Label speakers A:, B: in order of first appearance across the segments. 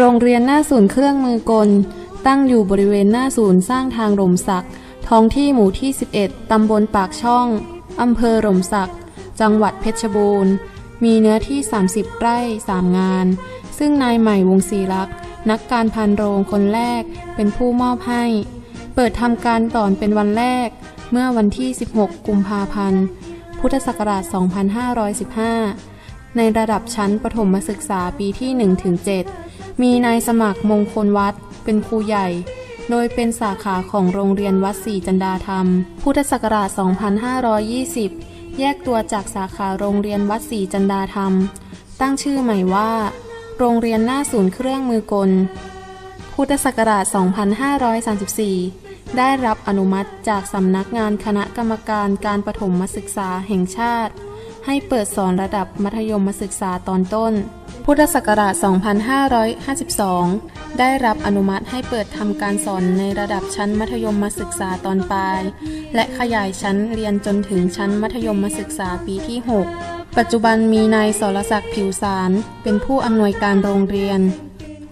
A: โรงเรียนหน้าศูนย์เครื่องมือกล ตั้งอยู่บริเวณหน้าศูนย์สร้างทางหล่มสัก ท้องที่หมู่ที่ 11 ตำบลปากช่อง อำเภอหล่มสัก จังหวัดเพชรบูรณ์ มีเนื้อที่ 30 ไร่ 3 งาน ซึ่งนายใหม่วงศรีลักษ์นักการพันโรงคนแรกเป็นผู้มอบให้ เปิดทำการก่อนเป็นวันแรก เมื่อวันที่ 16 กุมภาพันธ์ พุทธศักราช 2515 ในระดับชั้นประถมศึกษาปีที่ 1-7 มีนายสมัครมงคลวัดเป็นครูใหญ่ โดยเป็นสาขาของโรงเรียนวัดศรีจันดาธรรม พุทธศักราช 2520 แยกตัวจากสาขาโรงเรียนวัดศรีจันดาธรรม ตั้งชื่อใหม่ว่า โรงเรียนหน้าศูนย์เครื่องมือกล พุทธศักราช 2534 ได้รับอนุมัติจากสำนักงานคณะกรรมการการประถมศึกษาแห่งชาติ ให้เปิดสอนระดับมัธยมศึกษาตอนต้น พุทธศักราช 2552 ได้รับอนุมัติให้เปิดทำการสอนในระดับชั้นมัธยมศึกษาตอนปลาย และขยายชั้นเรียนจนถึงชั้นมัธยมศึกษาปีที่ 6 ปัจจุบันมีนายสรศักดิ์ผิวสาร เป็นผู้อำนวยการโรงเรียน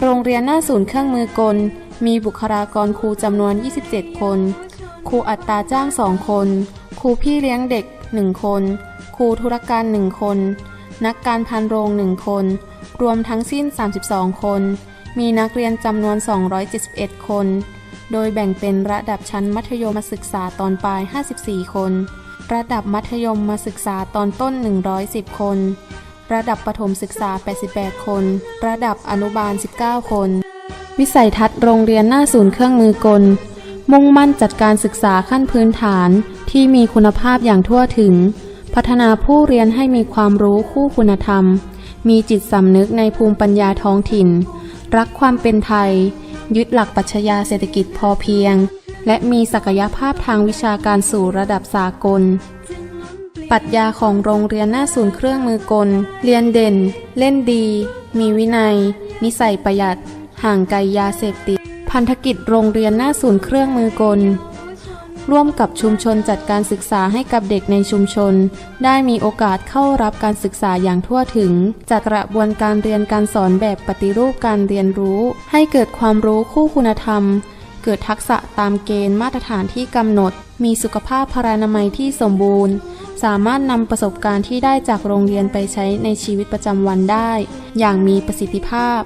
A: โรงเรียนหน้าศูนย์เครื่องมือกล มีบุคลากรครูจำนวน 27 คน ครูอัตราจ้าง 2 คน ครูพี่เลี้ยงเด็ก 1 คน ครูธุรการ1คน นักการพันโรง1คน รวมทั้งสิ้น 32 คน มีนักเรียนจำนวน 271 คน โดยแบ่งเป็นระดับชั้นมัธยมศึกษาตอนปลาย 54 คน ระดับมัธยมมาศึกษาตอนต้น 110 คน ระดับประถมศึกษา 88 คน ระดับอนุบาล 19 คน วิสัยทัศน์โรงเรียนหน้าศูนย์เครื่องมือกลมุ่งมั่นจัดการศึกษาขั้นพื้นฐานที่มีคุณภาพอย่างทั่วถึง พัฒนาผู้เรียนให้มีความรู้คู่คุณธรรม มีจิตสำนึกในภูมิปัญญาท้องถิ่น รักความเป็นไทย ยึดหลักปัชญาเศรษฐกิจพอเพียง และมีศักยภาพทางวิชาการสู่ระดับสากล ปัชญาของโรงเรียนหน้าศูนย์เครื่องมือกล เรียนเด่น เล่นดี มีวินัย นิสัยประหยัด ห่างไกลยาเสพติด พันธกิจโรงเรียนหน้าศูนย์เครื่องมือกล ร่วมกับชุมชนจัดการศึกษาให้กับเด็กในชุมชน ได้มีโอกาสเข้ารับการศึกษาอย่างทั่วถึงจัดกระบวนการเรียนการสอนแบบปฏิรูปการเรียนรู้ ให้เกิดความรู้คู่คุณธรรม เกิดทักษะตามเกณฑ์มาตรฐานที่กำหนด มีสุขภาพพรานามัยที่สมบูรณ์ สามารถนำประสบการณ์ที่ได้จากโรงเรียนไปใช้ในชีวิตประจำวันได้ อย่างมีประสิทธิภาพ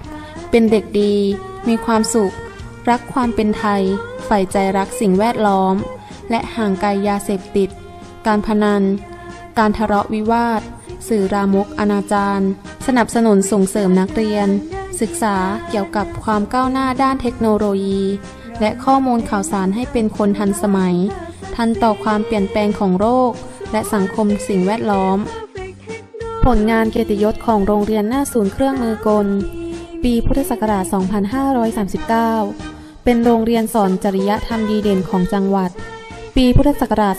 A: เป็นเด็กดี มีความสุข รักความเป็นไทย ใฝ่ใจรักสิ่งแวดล้อม และห่างไกลยาเสพติด การพนัน การทะเลาะวิวาท สื่อรามกอนาจารสนับสนุนส่งเสริมนักเรียน ศึกษาเกี่ยวกับความก้าวหน้าด้านเทคโนโลยี และข้อมูลข่าวสารให้เป็นคนทันสมัย ทันต่อความเปลี่ยนแปลงของโลกและสังคมสิ่งแวดล้อม ผลงานเกียรติยศของโรงเรียนหน้าศูนย์เครื่องมือกล ปีพุทธศักราช 2539 เป็นโรงเรียนสอนจริยธรรมดีเด่นของจังหวัด ปีพุทธศักราช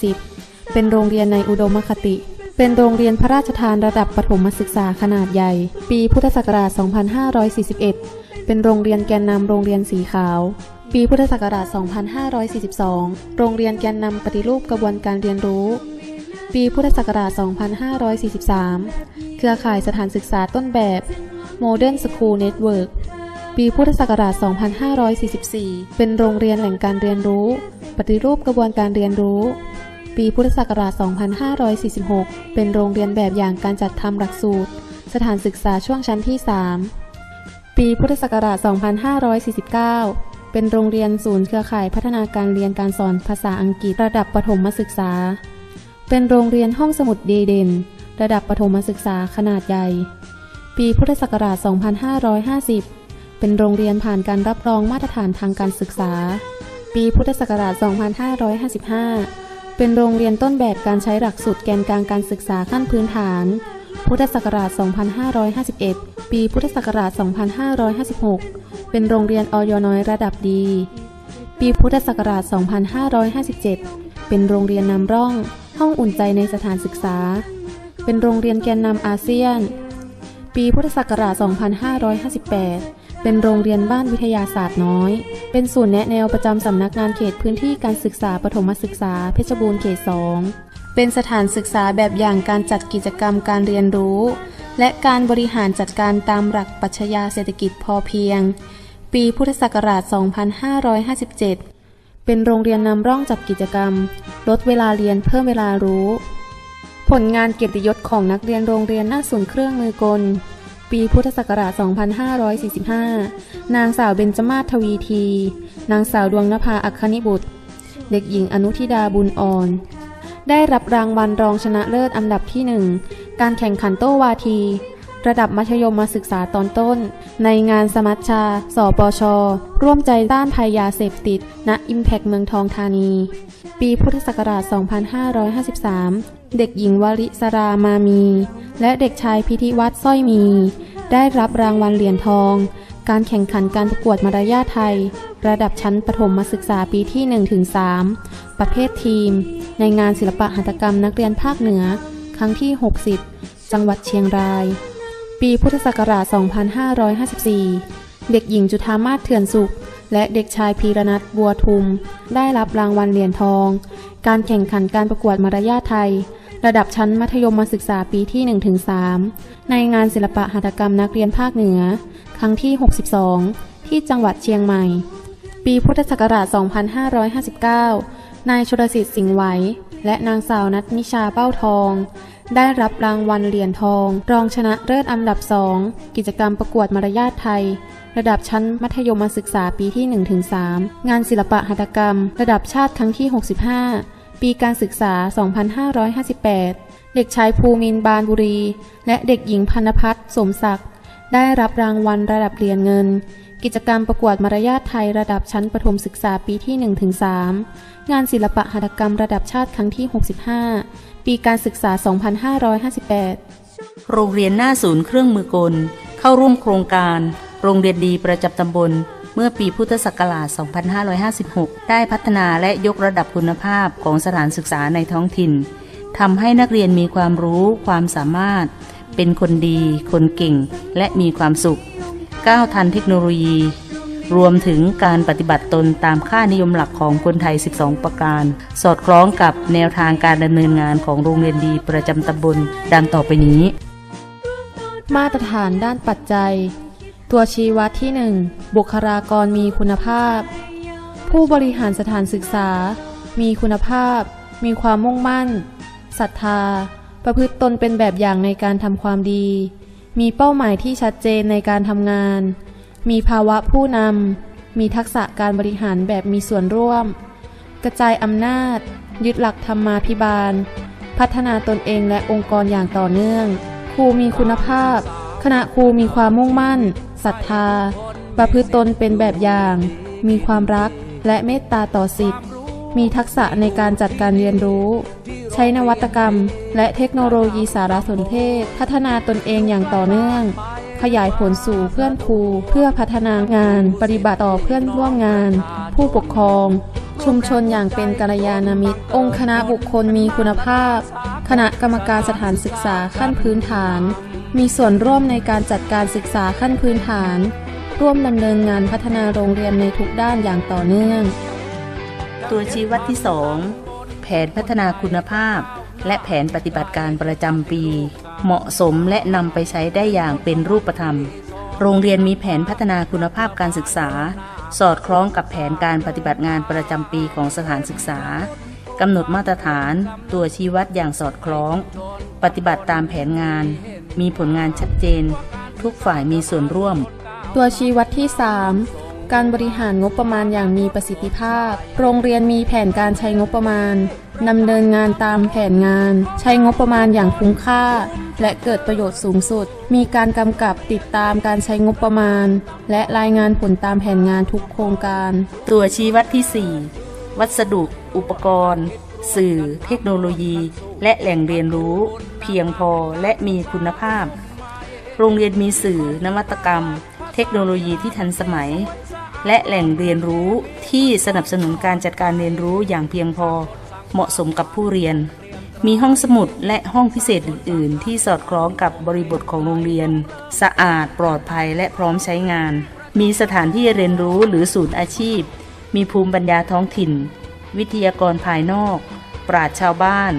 A: 2540 เป็นโรงเรียนในอุดมคติ เป็นโรงเรียนพระราชทานระดับประถมศึกษาขนาดใหญ่ ปีพุทธศักราช 2541 เป็นโรงเรียนแกนนำโรงเรียนสีขาว ปีพุทธศักราช 2542 โรงเรียนแกนนำปฏิรูปกระบวนการเรียนรู้ ปีพุทธศักราช 2543 เครือข่ายสถานศึกษาต้นแบบ Modern School Network ปีพุทธศักราช 2544 เป็นโรงเรียนแหล่งการเรียนรู้ ปฏิรูปกระบวนการเรียนรู้ ปีพุทธศักราช 2546 เป็นโรงเรียนแบบอย่างการจัดทำหลักสูตร สถานศึกษาช่วงชั้นที่ 3 ปีพุทธศักราช 2549 เป็นโรงเรียนศูนย์เครือข่ายพัฒนาการเรียนการสอนภาษาอังกฤษระดับประถมศึกษา เป็นโรงเรียนห้องสมุดดีเด่น ระดับประถมศึกษาขนาดใหญ่ ปีพุทธศักราช 2550 เป็นโรงเรียนผ่านการรับรองมาตรฐานทางการศึกษา ปีพุทธศักราช 2555 เป็นโรงเรียนต้นแบบการใช้หลักสูตรแกนกลางการศึกษาขั้นพื้นฐาน พุทธศักราช 2551 ปีพุทธศักราช 2556 เป็นโรงเรียนอยน้อยระดับดี ปีพุทธศักราช 2557 เป็นโรงเรียนนำร่อง ห้องอุ่นใจในสถานศึกษา เป็นโรงเรียนแกนนำอาเซียน ปีพุทธศักราช 2558 เป็นโรงเรียนบ้านวิทยาศาสตร์น้อย เป็นศูนย์แนะแนวประจำสำนักงานเขตพื้นที่การศึกษาปฐมศึกษาเพชรบูรณ์เขต 2 เป็นสถานศึกษาแบบอย่างการจัดกิจกรรมการเรียนรู้ และการบริหารจัดการตามหลักปรัชญาเศรษฐกิจพอเพียง ปีพุทธศักราช 2557 เป็นโรงเรียนนำร่องจัดกิจกรรม ลดเวลาเรียนเพิ่มเวลารู้ ผลงานเกียรติยศของนักเรียนโรงเรียนหน้าศูนย์เครื่องมือกล ปีพุทธศักราช 2545 นางสาวเบญจมาศทวีที นางสาวดวงนภาอัคคณิบุตร เด็กหญิงอนุทิดาบุญอ่อน ได้รับรางวัลรองชนะเลิศอันดับที่ 1 การแข่งขันโต้วาที ระดับมัธยมมาศึกษาตอนต้น ในงานสมัชชา สปช ร่วมใจต้านภัยยาเสพติด ณ อิมแพกเมืองทองธานี ปีพุทธศักราช 2553 เด็กหญิงวลิสรามามี และเด็กชายพิธิวัฒน์สร้อยมี ได้รับรางวัลเหรียญทอง การแข่งขันการประกวดมารยาทไทย ระดับชั้นประถมมาศึกษาปีที่ 1-3 ประเภททีม ในงานศิลปะหัตถกรรมนักเรียนภาคเหนือ ครั้งที่ 60 จังหวัดเชียงราย ปีพุทธศักราช 2554 เด็กหญิงจุธามาศเถื่อนสุข และเด็กชายพีรนัทบัวทุม ได้รับรางวัลเหรียญทอง การแข่งขันการประกวดมารยาทไทย ระดับชั้นมัธยมศึกษาปีที่ 1-3 ในงานศิลปะหัตถกรรมนักเรียนภาคเหนือ ครั้งที่ 62 ที่จังหวัดเชียงใหม่ ปีพุทธศักราช 2559 นายชลสิทธิ์สิงห์ไหวและนางสาวนัทนิชาเป้าทอง ได้รับรางวัลเหรียญทอง รองชนะเลิศอันดับสองกิจกรรมประกวดมารยาทไทย ระดับชั้นมัธยมศึกษาปีที่ 1-3 งานศิลปะหัตถกรรม ระดับชาติครั้งที่ 65 ปีการศึกษา 2558 เด็กชายภูมินบานบุรี และเด็กหญิงพันพัฒน์สมศักดิ์ได้รับรางวัลระดับเหรียญเงิน กิจกรรมประกวดมารยาทไทยระดับชั้นประถมศึกษาปีที่ 1-3 งานศิลปะหัตถกรรมระดับชาติครั้งที่ 65 ปีการศึกษา 2558
B: โรงเรียนหน้าศูนย์เครื่องมือกล เข้าร่วมโครงการ โรงเรียนดีประจำตำบล เมื่อปีพุทธศักราช 2556 ได้พัฒนาและยกระดับคุณภาพของสถานศึกษาในท้องถิ่นทำให้นักเรียนมีความรู้ความสามารถ เป็นคนดี คนเก่ง และมีความสุขก้าวทันเทคโนโลยี รวมถึงการปฏิบัติตนตามค่านิยมหลักของคนไทย 12 ประการ สอดคล้องกับแนวทางการดำเนินงานของโรงเรียนดีประจำตำบลดังต่อไปนี้
A: มาตรฐานด้านปัจจัย ตัวชี้วัดที่ 1 บุคลากรมีคุณภาพ ผู้บริหารสถานศึกษา มีคุณภาพ มีความมุ่งมั่นศรัทธา ประพฤติตนเป็นแบบอย่างในการทำความดี มีเป้าหมายที่ชัดเจนในการทำงาน มีภาวะผู้นำ มีทักษะการบริหารแบบมีส่วนร่วม กระจายอำนาจ ยึดหลักธรรมาภิบาล พัฒนาตนเองและองค์กรอย่างต่อเนื่อง ครูมีคุณภาพ คณะครูมีความมุ่งมั่น ศรัทธา ประพฤติตนเป็นแบบอย่าง มีความรักและเมตตาต่อสิทธิ์มีทักษะในการจัดการเรียนรู้ ใช้นวัตกรรม และเทคโนโลยีสารสนเทศ พัฒนาตนเองอย่างต่อเนื่อง ขยายผลสู่เพื่อนครู เพื่อพัฒนางาน ปฏิบัติต่อเพื่อนร่วมงาน ผู้ปกครอง ชุมชนอย่างเป็นกัลยาณมิตร องค์คณะบุคคลมีคุณภาพ คณะกรรมการสถานศึกษาขั้นพื้นฐาน มีส่วนร่วมในการจัดการศึกษาขั้นพื้นฐาน ร่วมดำเนินงานพัฒนาโรงเรียนในทุกด้านอย่างต่อเนื่อง
B: ตัวชี้วัดที่ 2 แผนพัฒนาคุณภาพ และแผนปฏิบัติการประจำปี เหมาะสมและนำไปใช้ได้อย่างเป็นรูปธรรม โรงเรียนมีแผนพัฒนาคุณภาพการศึกษา สอดคล้องกับแผนการปฏิบัติงานประจำปีของสถานศึกษากำหนดมาตรฐาน ตัวชี้วัดอย่างสอดคล้อง ปฏิบัติตามแผนงาน มีผลงานชัดเจน ทุกฝ่ายมีส่วนร่วม
A: ตัวชี้วัดที่ 3 การบริหารงบประมาณอย่างมีประสิทธิภาพ โรงเรียนมีแผนการใช้งบประมาณดำเนินงานตามแผนงาน ใช้งบประมาณอย่างคุ้มค่า และเกิดประโยชน์สูงสุด มีการกำกับติดตามการใช้งบประมาณ และรายงานผลตามแผนงานทุกโครงการ
B: ตัวชี้วัดที่ 4 วัสดุ อุปกรณ์ สื่อ เทคโนโลยี และแหล่งเรียนรู้ เพียงพอและมีคุณภาพ โรงเรียนมีสื่อนวัตกรรม เทคโนโลยีที่ทันสมัย และแหล่งเรียนรู้ที่สนับสนุนการจัดการเรียนรู้อย่างเพียงพอ เหมาะสมกับผู้เรียน มีห้องสมุดและห้องพิเศษอื่น ๆ ที่สอดคล้องกับบริบทของโรงเรียน สะอาดปลอดภัยและพร้อมใช้งาน มีสถานที่เรียนรู้หรือศูนย์อาชีพ มีภูมิปัญญาท้องถิ่น วิทยากรภายนอก ปราชชาวบ้าน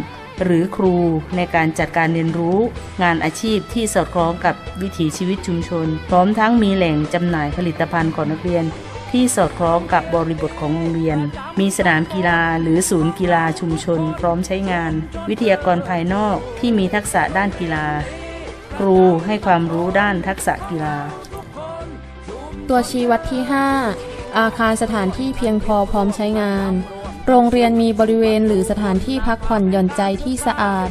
B: หรือครูในการจัดการเรียนรู้ งานอาชีพที่สอดคล้องกับวิถีชีวิตชุมชน พร้อมทั้งมีแหล่งจำหน่ายผลิตภัณฑ์ของนักเรียน ที่สอดคล้องกับบริบทของโรงเรียน มีสนามกีฬาหรือศูนย์กีฬาชุมชน พร้อมใช้งาน วิทยากรภายนอกที่มีทักษะด้านกีฬา ครูให้ความรู้ด้านทักษะกีฬา
A: ตัวชี้วัดที่ 5 อาคารสถานที่เพียงพอพร้อมใช้งาน โรงเรียนมีบริเวณหรือสถานที่พักผ่อนหย่อนใจที่สะอาด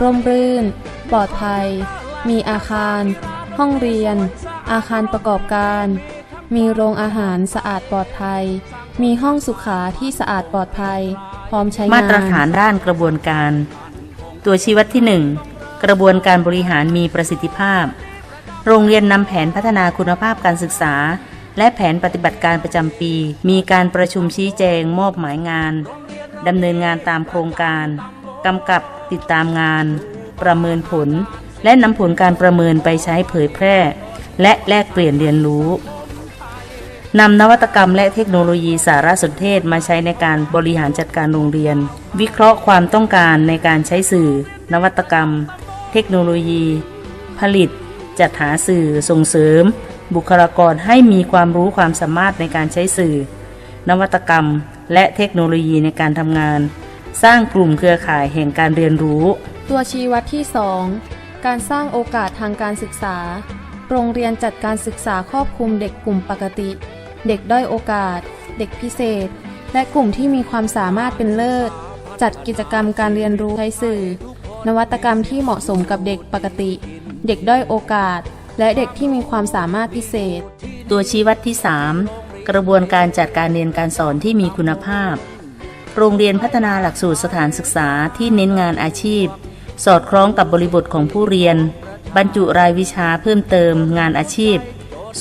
A: ร่มรื่น ปลอดภัย มีอาคาร ห้องเรียน อาคารประกอบการ มีโรงอาหารสะอาดปลอดภัย มีห้องสุขาที่สะอาดปลอดภัย พร้อมใช้งาน
B: มาตรฐานด้านกระบวนการ ตัวชี้วัดที่ 1 กระบวนการบริหารมีประสิทธิภาพ โรงเรียนนำแผนพัฒนาคุณภาพการศึกษา และแผนปฏิบัติการประจำปี มีการประชุมชี้แจงมอบหมายงานดำเนินงานตามโครงการกำกับติดตามงาน ประเมินผล และนำผลการประเมินไปใช้เผยแพร่ และแลกเปลี่ยนเรียนรู้ นำนวัตกรรมและเทคโนโลยีสารสนเทศมาใช้ในการบริหารจัดการโรงเรียน วิเคราะห์ความต้องการในการใช้สื่อ นวัตกรรม เทคโนโลยี ผลิต จัดหาสื่อส่งเสริม บุคลากรให้มีความรู้ความสามารถในการใช้สื่อ นวัตกรรม และเทคโนโลยีในการทำงาน สร้างกลุ่มเครือข่ายแห่งการเรียนรู้
A: ตัวชี้วัดที่ 2 การสร้างโอกาสทางการศึกษา โรงเรียนจัดการศึกษาครอบคลุมเด็กกลุ่มปกติ เด็กด้อยโอกาส เด็กพิเศษ และกลุ่มที่มีความสามารถเป็นเลิศ จัดกิจกรรมการเรียนรู้ใช้สื่อ นวัตกรรมที่เหมาะสมกับเด็กปกติ เด็กด้อยโอกาส และเด็กที่มีความสามารถพิเศษ
B: ตัวชี้วัดที่ 3 กระบวนการจัดการเรียนการสอนที่มีคุณภาพ โรงเรียนพัฒนาหลักสูตรสถานศึกษาที่เน้นงานอาชีพ สอดคล้องกับบริบทของผู้เรียน บรรจุรายวิชาเพิ่มเติมงานอาชีพ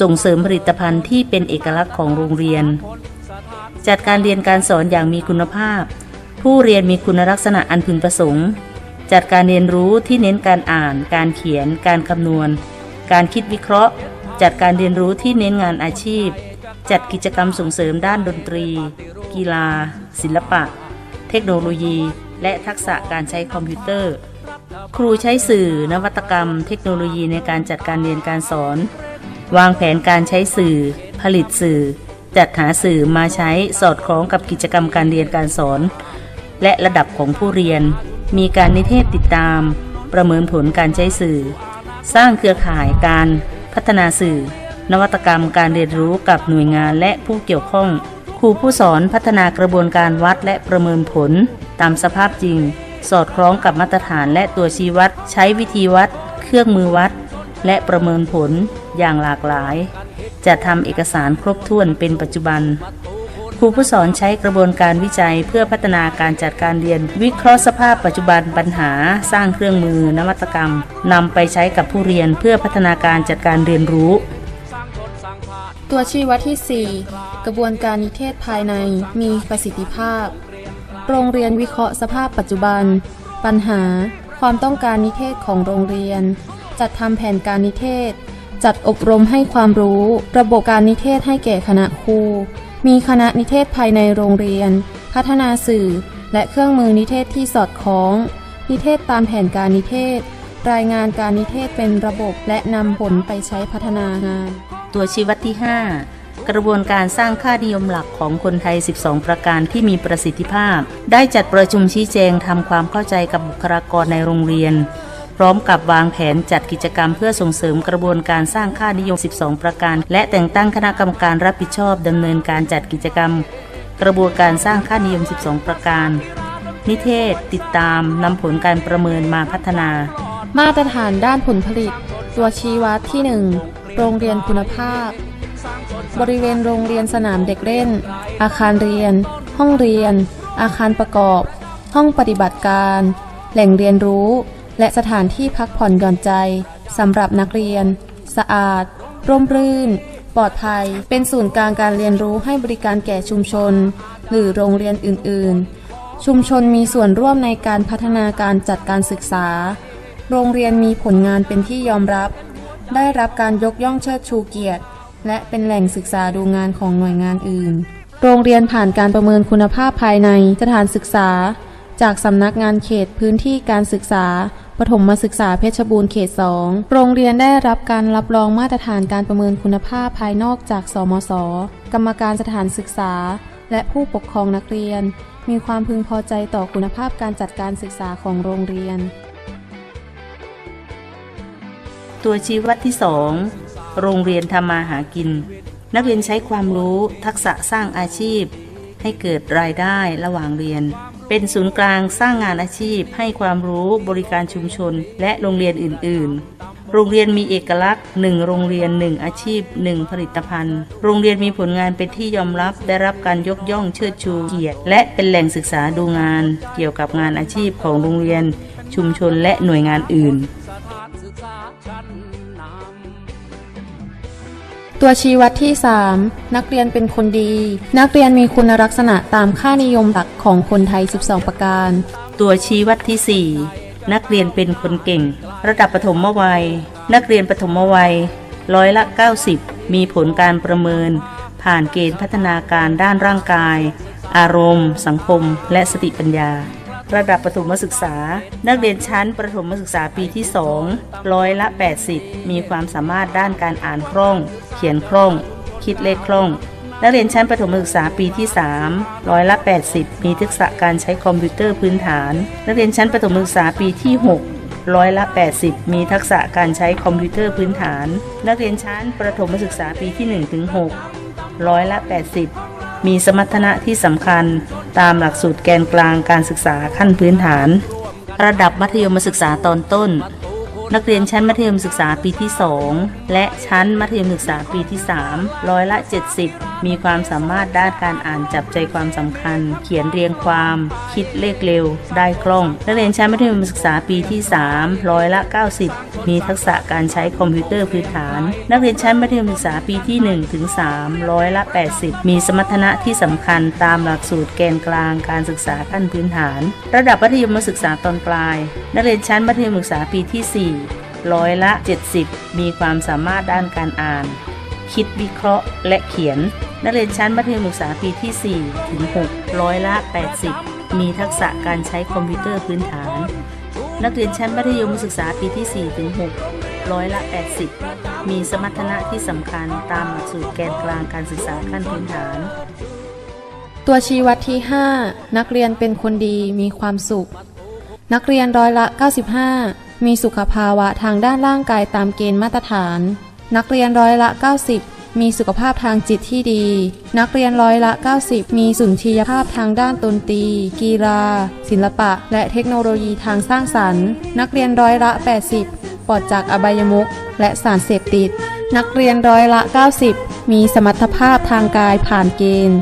B: ส่งเสริมผลิตภัณฑ์ที่เป็นเอกลักษณ์ของโรงเรียน จัดการเรียนการสอนอย่างมีคุณภาพ ผู้เรียนมีคุณลักษณะอันพึงประสงค์ จัดการเรียนรู้ที่เน้นการอ่าน การเขียน การคำนวณ การคิดวิเคราะห์ จัดการเรียนรู้ที่เน้นงานอาชีพ จัดกิจกรรมส่งเสริมด้านดนตรี กีฬา ศิลปะ เทคโนโลยี และทักษะการใช้คอมพิวเตอร์ ครูใช้สื่อ นวัตกรรม เทคโนโลยีในการจัดการเรียนการสอน วางแผนการใช้สื่อ ผลิตสื่อ จัดหาสื่อมาใช้สอดคล้องกับกิจกรรมการเรียนการสอน และระดับของผู้เรียน มีการนิเทศติดตาม ประเมินผลการใช้สื่อ สร้างเครือข่ายการพัฒนาสื่อ นวัตกรรมการเรียนรู้กับหน่วยงานและผู้เกี่ยวข้อง ครูผู้สอนพัฒนากระบวนการวัดและประเมินผล ตามสภาพจริง สอดคล้องกับมาตรฐานและตัวชี้วัด ใช้วิธีวัด เครื่องมือวัด และประเมินผลอย่างหลากหลาย จะทำเอกสารครบถ้วนเป็นปัจจุบัน ครูผู้สอนใช้กระบวนการวิจัยเพื่อพัฒนาการจัดการเรียน วิเคราะห์สภาพปัจจุบันปัญหา สร้างเครื่องมือนวัตกรรมนำไปใช้กับผู้เรียนเพื่อพัฒนาการจัดการเรียนรู้
A: ตัวชี้วัดที่ 4 กระบวนการนิเทศภายในมีประสิทธิภาพ โรงเรียนวิเคราะห์สภาพปัจจุบัน ปัญหา ความต้องการนิเทศของโรงเรียน จัดทำแผนการนิเทศ จัดอบรมให้ความรู้ ระบบการนิเทศให้แก่คณะครู มีคณะนิเทศภายในโรงเรียน พัฒนาสื่อ และเครื่องมือนิเทศที่สอดคล้อง นิเทศตามแผนการนิเทศ รายงานการนิเทศเป็นระบบและนำผลไปใช้พัฒนางาน
B: ตัวชี้วัดที่ 5กระบวนการสร้างค่านิยมหลักของคนไทย 12 ประการที่มีประสิทธิภาพ ได้จัดประชุมชี้แจงทำความเข้าใจกับบุคลากรในโรงเรียน พร้อมกับวางแผนจัดกิจกรรมเพื่อส่งเสริมกระบวนการสร้างค่านิยม 12 ประการ และแต่งตั้งคณะกรรมการรับผิดชอบดำเนินการจัดกิจกรรม กระบวนการสร้างค่านิยม 12 ประการ นิเทศ ติดตามนำผลการประเมินมาพัฒนา
A: มาตรฐานด้านผลผลิต ตัวชี้วัดที่ 1 โรงเรียนคุณภาพ บริเวณโรงเรียนสนามเด็กเล่น อาคารเรียน ห้องเรียน อาคารประกอบ ห้องปฏิบัติการ แหล่งเรียนรู้ และสถานที่พักผ่อนหย่อนใจสำหรับนักเรียน สะอาด ร่มรื่น ปลอดภัย เป็นศูนย์กลางการเรียนรู้ให้บริการแก่ชุมชน หรือโรงเรียนอื่น ๆ ชุมชนมีส่วนร่วมในการพัฒนาการจัดการศึกษา โรงเรียนมีผลงานเป็นที่ยอมรับ ได้รับการยกย่องเชิดชูเกียรติ และเป็นแหล่งศึกษาดูงานของหน่วยงานอื่น โรงเรียนผ่านการประเมินคุณภาพภายในสถานศึกษา จากสำนักงานเขตพื้นที่การศึกษา ปฐมศึกษาเพชรบูรณ์เขต 2 โรงเรียนได้รับการรับรองมาตรฐานการประเมินคุณภาพภายนอกจาก สมสกรรมการสถานศึกษา และผู้ปกครองนักเรียน มีความพึงพอใจต่อคุณภาพการจัดการศึกษาของโรงเรียน
B: ตัวชี้วัดที่ 2 โรงเรียนทำมาหากิน นักเรียนใช้ความรู้ทักษะสร้างอาชีพ ให้เกิดรายได้ระหว่างเรียน เป็นศูนย์กลางสร้างงานอาชีพ ให้ความรู้บริการชุมชน และโรงเรียนอื่น ๆ โรงเรียนมีเอกลักษณ์ 1 โรงเรียน 1 อาชีพ 1 ผลิตภัณฑ์ โรงเรียนมีผลงานเป็นที่ยอมรับ ได้รับการยกย่องเชิดชูเกียรติ และเป็นแหล่งศึกษาดูงาน เกี่ยวกับงานอาชีพของโรงเรียน ชุมชนและหน่วยงานอื่น
A: ตัวชี้วัดที่ 3 นักเรียนเป็นคนดี นักเรียนมีคุณลักษณะตามค่านิยมหลักของคนไทย 12 ประการ
B: ตัวชี้วัดที่ 4 นักเรียนเป็นคนเก่ง ระดับปฐมวัย นักเรียนปฐมวัย ร้อยละ 90 มีผลการประเมิน ผ่านเกณฑ์พัฒนาการด้านร่างกาย อารมณ์ สังคม และสติปัญญา ระดับประถมศึกษา นักเรียนชั้นประถมศึกษาปีที่ 2 ร้อยละ 80 มีความสามารถด้านการอ่านคล่อง เขียนคล่อง คิดเลขคล่อง นักเรียนชั้นประถมศึกษาปีที่ 3 ร้อยละ 80 มีทักษะการใช้คอมพิวเตอร์พื้นฐาน นักเรียนชั้นประถมศึกษาปีที่ 6ร้อยละ 80 มีทักษะการใช้คอมพิวเตอร์พื้นฐาน นักเรียนชั้นประถมศึกษาปีที่1ถึง6ร้อยละ 80 มีสมรรถนะที่สำคัญตามหลักสูตรแกนกลางการศึกษาขั้นพื้นฐาน ระดับมัธยมศึกษาตอนต้น นักเรียนชั้นมัธยมศึกษาปีที่ 2 และชั้นมัธยมศึกษาปีที่ 3 ร้อยละ 70 มีความสามารถด้านการอ่านจับใจความสำคัญ เขียนเรียงความ คิดเลขเร็ว ได้คล่อง นักเรียนชั้นมัธยมศึกษาปีที่ 3 ร้อยละ 90 มีทักษะการใช้คอมพิวเตอร์พื้นฐาน นักเรียนชั้นมัธยมศึกษาปีที่1ถึง3ร้อยละ 80 มีสมรรถนะที่สำคัญตามหลักสูตรแกนกลางการศึกษาขั้นพื้นฐาน ระดับมัธยมศึกษาตอนปลาย นักเรียนชั้นมัธยมศึกษาปีที่ 4 ร้อยละ 70 มีความสามารถด้านการอ่าน คิดวิเคราะห์และเขียน นักเรียนชั้นมัธยมศึกษาปีที่ 4 ถึง 6 ร้อยละ 80 มีทักษะการใช้คอมพิวเตอร์พื้นฐาน นักเรียนชั้นมัธยมศึกษาปีที่ 4 ถึง 6 ร้อยละ 80 มีสมรรถนะที่สำคัญตามหลักสูตรแกนกลางการศึกษาขั้นพื้นฐาน
A: ตัวชี้วัดที่ 5 นักเรียนเป็นคนดีมีความสุข นักเรียนร้อยละ 95 มีสุขภาวะทางด้านร่างกายตามเกณฑ์มาตรฐาน นักเรียนร้อยละ 90 มีสุขภาพทางจิตที่ดี นักเรียนร้อยละ 90 มีสุนทรียภาพทางด้านดนตรี กีฬา ศิลปะ และเทคโนโลยีทางสร้างสรรค์ นักเรียนร้อยละ 80 ปลอดจากอบายมุขและสารเสพติด นักเรียนร้อยละ 90 มีสมรรถภาพทางกายผ่านเกณฑ์